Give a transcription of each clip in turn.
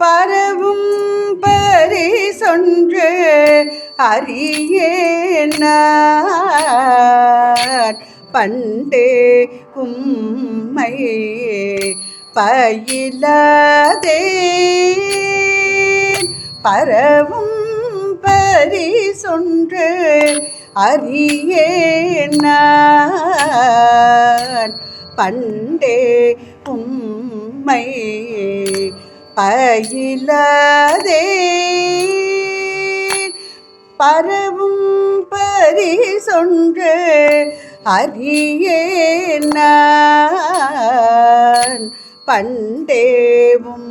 பரவும் பரிசொன்று அறியேன பண்டே உம்மை பயிலதே பரவும் பரிசொன்று அறியேன பண்டே உம்மை பயிலதே பரவும் பரி சொன்று அறியேன் பண்டேவும்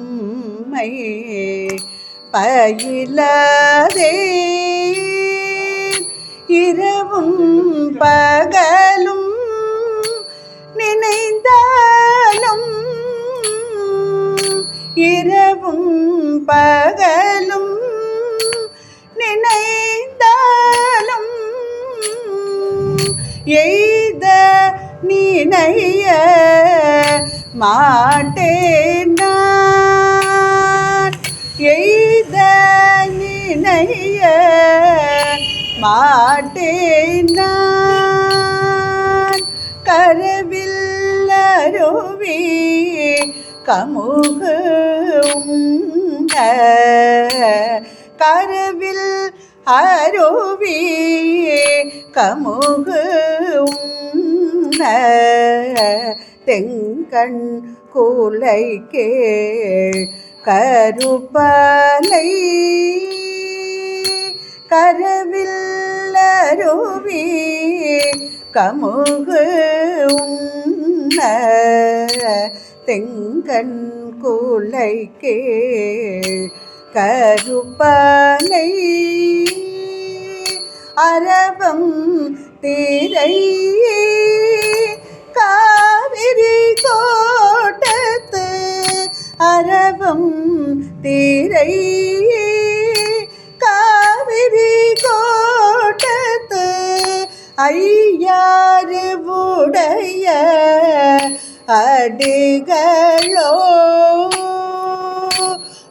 உம்மை பயிலதே இரவும் இரவும் பகலும் நினைந்தாலும் எய்த நினைய மாட்டேன்? நான் எய்த நினைய மாட்டேன்? நான் கரவில் அருவி கமுகு உண்ட கரவில் அருவி கமுகு உண்ண தெங்கண் கூலை கேள் கருப்பலை கரவில் அருவி கமுகு உண்ண தெங்கண் கூலை கேள் கருப்பலை அரவம் திரை காவிரி கோட்டத்து அரவம் தீரை காவிரி கோட்டத்து ஐயாறு உடைய அடிகளோ?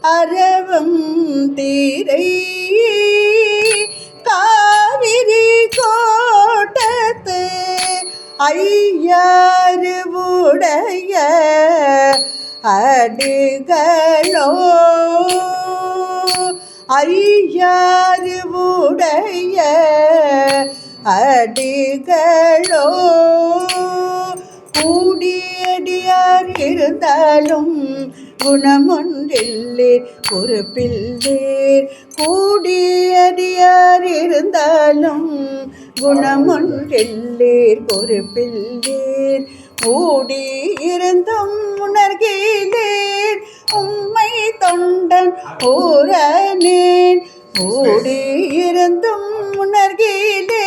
அரவம் தீரை காவிரி கோட்டத்து ஐயாறு அடிகளோ? ஐயாறு அடிகளோ? கூடியடியார் இருந்தாலும் குணமொன்றில்லேர் பொறுப்பில்லேர். கூடியடியார் இருந்தாலும் குணமொன்றில்லேர் பொறுப்பில்லேர். மூடி இருந்தும் உணர்கிறேன் உம்மை தொண்டன் ஊரனேன் மூடி இருந்தும் உணர்கிறேன்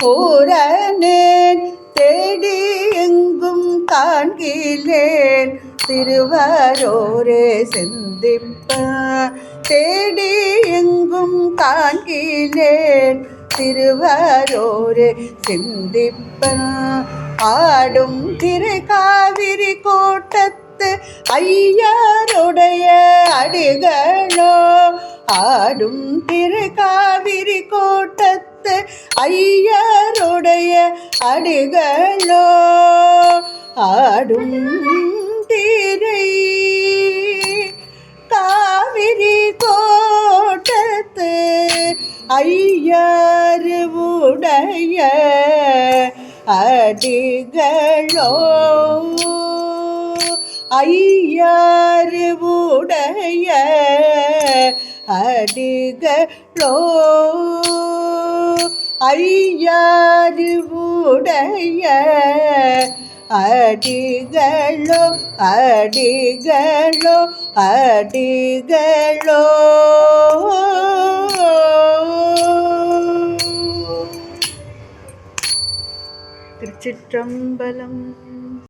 தொண்டன் தேடி எங்கும் காண்கிலேன் திருவாரோரே சிந்திப்ப தேடி எங்கும் காண்கிலேன் திருவாரோரே சிந்திப்ப ஆடும் திரு காவிரி பார்த்து ஐயாருடைய அடிகளோ ஆடும் திரு காவிரி கோட்டத்து ஐயாருடைய அடிகளோ ஆடும் திரை காவிரி கோட்டத்து ஐயரு உடைய அடிகளோ. ஐயருவுடைய அடிகளோ? ஐயருவுடைய அடிகளோ? அடிகளோ? அடிகளோ? திருச்சிற்றம்பலம்